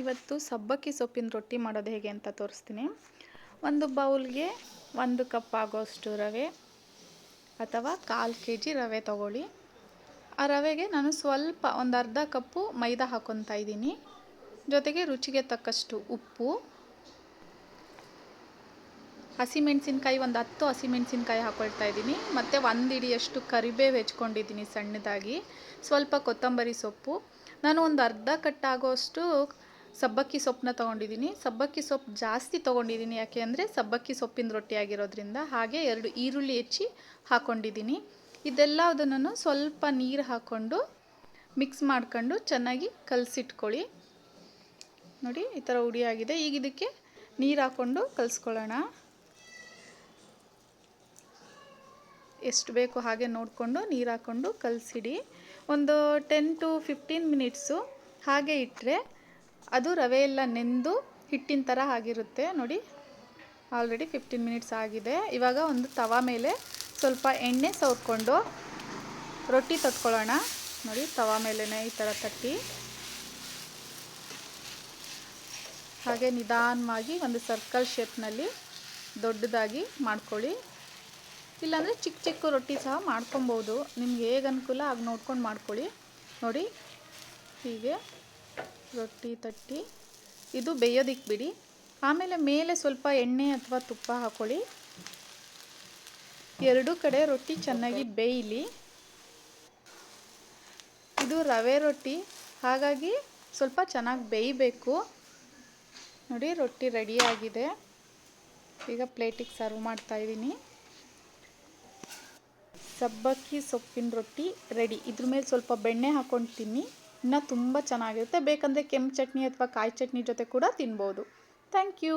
ಇವತ್ತು ಸಬ್ಬಕ್ಕಿ ಸೊಪ್ಪಿನ ರೊಟ್ಟಿ ಮಾಡೋದು ಹೇಗೆ ಅಂತ ತೋರಿಸ್ತೀನಿ. ಒಂದು ಬೌಲ್ಗೆ ಒಂದು ಕಪ್ ಆಗೋಷ್ಟು ರವೆ ಅಥವಾ ಕಾಲು ಕೆ ಜಿ ರವೆ ತಗೊಳ್ಳಿ. ಆ ರವೆಗೆ ನಾನು ಸ್ವಲ್ಪ ಒಂದು ಅರ್ಧ ಕಪ್ಪು ಮೈದಾ ಹಾಕೊತಾ ಇದ್ದೀನಿ. ಜೊತೆಗೆ ರುಚಿಗೆ ತಕ್ಕಷ್ಟು ಉಪ್ಪು. ಹಸಿಮೆಣಸಿನ್ಕಾಯಿ ಒಂದು ಹತ್ತು ಹಸಿಮೆಣಸಿನ್ಕಾಯಿ ಹಾಕೊಳ್ತಾ ಇದ್ದೀನಿ. ಮತ್ತು ಒಂದು ಇಡಿಯಷ್ಟು ಕರಿಬೇವು ಹೆಚ್ಕೊಂಡಿದ್ದೀನಿ ಸಣ್ಣದಾಗಿ. ಸ್ವಲ್ಪ ಕೊತ್ತಂಬರಿ ಸೊಪ್ಪು. ನಾನು ಒಂದು ಅರ್ಧ ಕಟ್ಟಾಗೋಷ್ಟು ಸಬ್ಬಕ್ಕಿ ಸೊಪ್ಪನ್ನ ತೊಗೊಂಡಿದ್ದೀನಿ. ಸಬ್ಬಕ್ಕಿ ಸೊಪ್ಪು ಜಾಸ್ತಿ ತೊಗೊಂಡಿದ್ದೀನಿ. ಯಾಕೆ ಅಂದರೆ ಸಬ್ಬಕ್ಕಿ ಸೊಪ್ಪಿನ ರೊಟ್ಟಿ ಆಗಿರೋದ್ರಿಂದ ಹಾಗೆ ಎರಡು ಈರುಳ್ಳಿ ಹೆಚ್ಚಿ ಹಾಕ್ಕೊಂಡಿದ್ದೀನಿ ಇದೆಲ್ಲದನ್ನು ಸ್ವಲ್ಪ ನೀರು ಹಾಕ್ಕೊಂಡು ಮಿಕ್ಸ್ ಮಾಡ್ಕೊಂಡು ಚೆನ್ನಾಗಿ ಕಲಸಿಟ್ಕೊಳ್ಳಿ. ನೋಡಿ, ಈ ಥರ ಉಡಿಯಾಗಿದೆ ಈಗ ಇದಕ್ಕೆ ನೀರು ಹಾಕ್ಕೊಂಡು ಕಲಿಸ್ಕೊಳ್ಳೋಣ. ಎಷ್ಟು ಬೇಕು ಹಾಗೆ ನೋಡಿಕೊಂಡು ನೀರು ಹಾಕ್ಕೊಂಡು ಕಲಸಿಡಿ. ಒಂದು ಟೆನ್ ಟು ಫಿಫ್ಟೀನ್ ಮಿನಿಟ್ಸು ಹಾಗೆ ಇಟ್ಟರೆ ಅದು ರವೆ ಎಲ್ಲ ನೆಂದು ಹಿಟ್ಟಿನ ಥರ ಆಗಿರುತ್ತೆ. ನೋಡಿ ಆಲ್ರೆಡಿ ಫಿಫ್ಟೀನ್ ಮಿನಿಟ್ಸ್ ಆಗಿದೆ. ಇವಾಗ ಒಂದು ತವ ಮೇಲೆ ಸ್ವಲ್ಪ ಎಣ್ಣೆ ಸವರ್ಕೊಂಡು ರೊಟ್ಟಿ ತಟ್ಕೊಳ್ಳೋಣ. ನೋಡಿ, ತವ ಮೇಲೇ ಈ ಥರ ತಟ್ಟಿ. ಹಾಗೆ ನಿಧಾನವಾಗಿ ಒಂದು ಸರ್ಕಲ್ ಶೇಪ್ನಲ್ಲಿ ದೊಡ್ಡದಾಗಿ ಮಾಡ್ಕೊಳ್ಳಿ. ಇಲ್ಲಾಂದರೆ ಚಿಕ್ಕ ಚಿಕ್ಕ ರೊಟ್ಟಿ ಸಹ ಮಾಡ್ಕೊಬೋದು. ನಿಮ್ಗೆ ಹೇಗೆ ಅನುಕೂಲ ಆಗ ನೋಡ್ಕೊಂಡು ಮಾಡ್ಕೊಳ್ಳಿ. ನೋಡಿ, ಹೀಗೆ. ರೊಟ್ಟಿ ತಟ್ಟಿ. ಇದು ಬೇಯೋದಿಕ್ಕೆ ಬಿಡಿ. ಆಮೇಲೆ ಮೇಲೆ ಸ್ವಲ್ಪ ಎಣ್ಣೆ ಅಥವಾ ತುಪ್ಪ ಹಾಕ್ಕೊಳ್ಳಿ ಎರಡೂ ಕಡೆ ರೊಟ್ಟಿ ಚೆನ್ನಾಗಿ ಬೇಯಲಿ. ಇದು ರವೆ ರೊಟ್ಟಿ. ಹಾಗಾಗಿ ಸ್ವಲ್ಪ ಚೆನ್ನಾಗಿ ಬೇಯಬೇಕು. ನೋಡಿ ರೊಟ್ಟಿ ರೆಡಿಯಾಗಿದೆ ಈಗ ಪ್ಲೇಟಿಗೆ ಸರ್ವ್ ಮಾಡ್ತಾಯಿದ್ದೀನಿ ಸಬ್ಬಕ್ಕಿ ಸೊಪ್ಪಿನ ರೊಟ್ಟಿ ರೆಡಿ. ಇದ್ರ ಮೇಲೆ ಸ್ವಲ್ಪ ಬೆಣ್ಣೆ ಹಾಕ್ಕೊಂಡು ತಿನ್ನಿ ಇನ್ನೂ ತುಂಬ ಚೆನ್ನಾಗಿರುತ್ತೆ. ಬೇಕಂದರೆ ಕೆಂಪು ಚಟ್ನಿ ಅಥವಾ ಕಾಯಿ ಚಟ್ನಿ ಜೊತೆ ಕೂಡ ತಿನ್ಬೋದು. Thank you